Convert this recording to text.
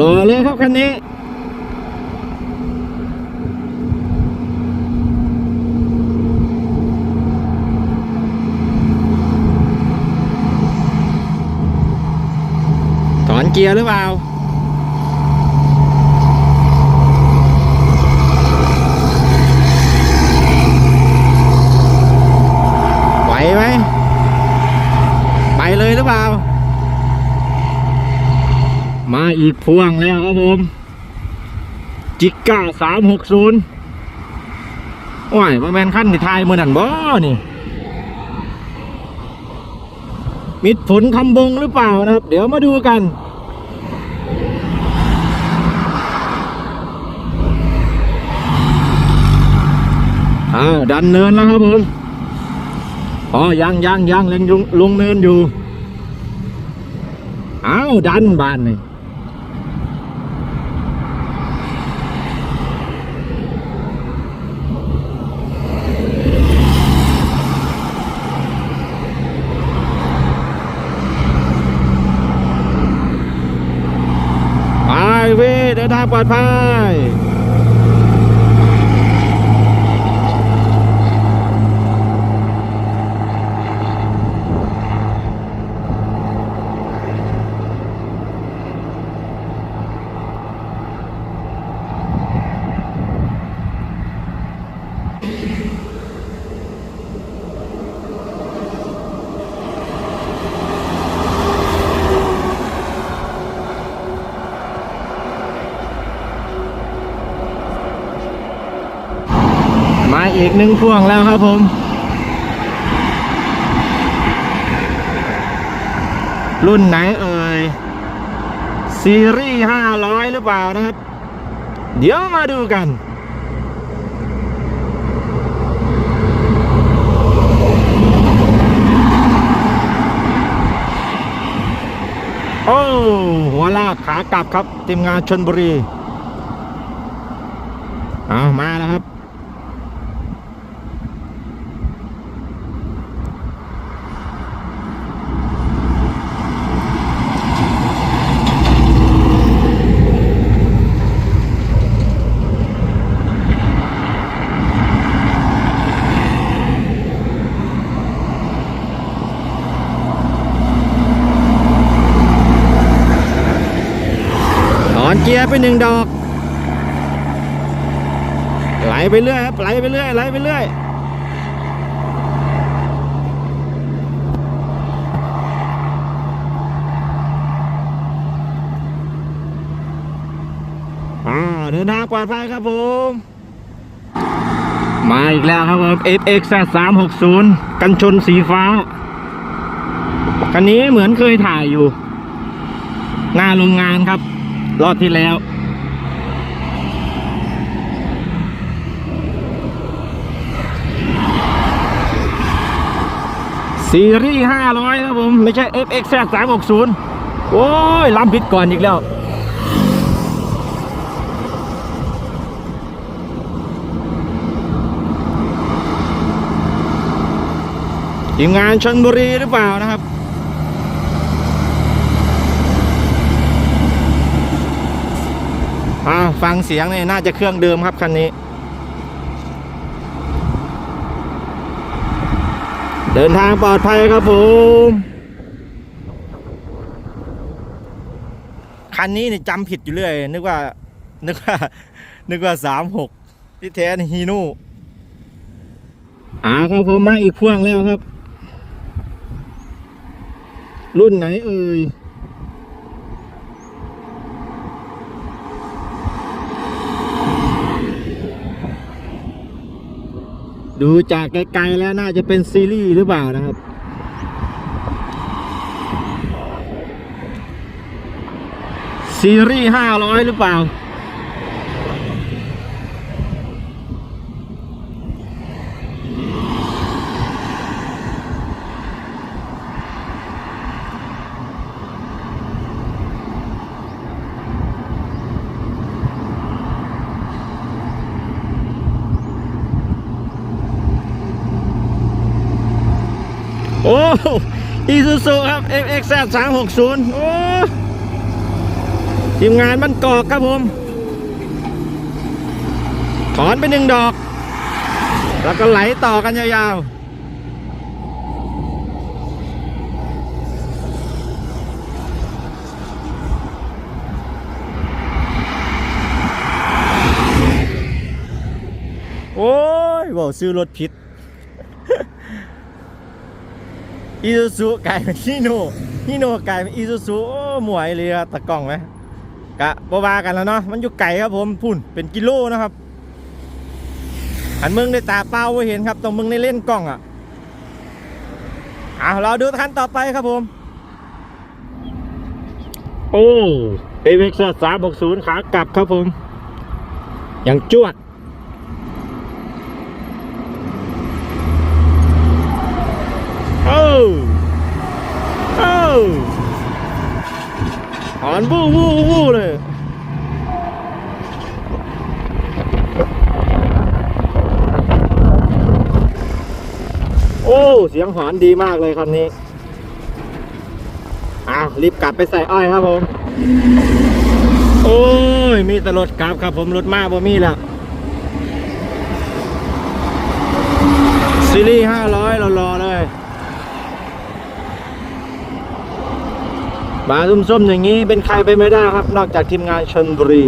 รอเลยครับคันนี้ถอนเกียร์หรือเปล่า ไหวไหม ไปเลยหรือเปล่า มา อีกพวงแล้วครับผม จิกก้าสามหกศูนย์โอ้ยว่าแมนขั้นที่ทายมือนั่นบ่นี่ มิดผลคำบงหรือเปล่านะครับ เดี๋ยวมาดูกันอ้าวดันเนินแล้วครับผมอ๋อยังยังยังเล็งลงลงเนินอยู่ อ้าวดันบานนี่ไปเว้ย เดินทางปลอดภัย อีกหนึ่งพ่วงแล้วครับผมรุ่นไหนเอ่ย ซีรีส์500หรือเปล่านะครับ เดี๋ยวมาดูกัน โอ้หัวลากขากลับครับทีมงานชนบุรี เอามาแล้วครับ เกียร์ไปหนึ่งดอก ไหลไปเรื่อยครับไหลไปเรื่อยไหลไปเรื่อยอ่าเดินทางปลอดภัยครับผม มาอีกแล้วครับผม FX 360 กันชนสีฟ้า คันนี้เหมือนเคยถ่ายอยู่ หน้าโรงงานครับ รอบที่แล้ว ซีรีส์500 ครับผม ไม่ใช่ FX 360 โอ้ย ล้ำผิดก่อนอีกแล้วทีมงานชนบุรีหรือเปล่านะครับ อ่าฟังเสียงเนี่ยน่าจะเครื่องเดิมครับคันนี้ เดินทางปลอดภัยครับผมคันนี้นี่จำผิดอยู่เรื่อยนึกว่านึกว่านึกว่าสามหกที่แท้นี่ฮีโน่อ่าครับผมมาอีกพ่วงแล้วครับ รุ่นไหนเอ่ย ดูจากไกลๆแล้วน่าจะเป็นซีรีส์หรือเปล่านะครับซีรีส์ห้าร้อยหรือเปล่า โอ้อีซูซูครับ FX 360โอ้ทีมงานมันกอกครับผม ถอนไปหนึ่งดอก แล้วก็ไหลต่อกันยาวๆโอ้ยบอกซื้อรถผิด อีซูซูกลายเป็นฮิโน่ฮิโน่กลายเป็นอีซูซูโอ้หมวยเลยตะกล้องไหมกะบวากันแล้วเนาะมันอยู่ไกลครับผมพุ่นเป็นกิโลนะครับหันมึงได้ตาเปล่าไว้เห็นครับตรงมึงได้เล่นกล้องอะอะเราดูคันต่อไปครับผม โอ้เอเวกซ์สามหกศูนย์ขากลับครับผมอย่างจวด เอ้าเอ้าหอนวู้วู้วู้เลยโอ้เสียงหอนดีมากเลยคันนี้อ้าวรีบกลับไปใส่อ้อยครับผม โอ้ย มีแต่รถกลับครับผมรถมากบ่มีแล้วซีรีส์ห้าร้อยเรา มาร์ส้มๆอย่างนี้เป็นใครไปไม่ได้ครับ นอกจากทีมงานชนบุรี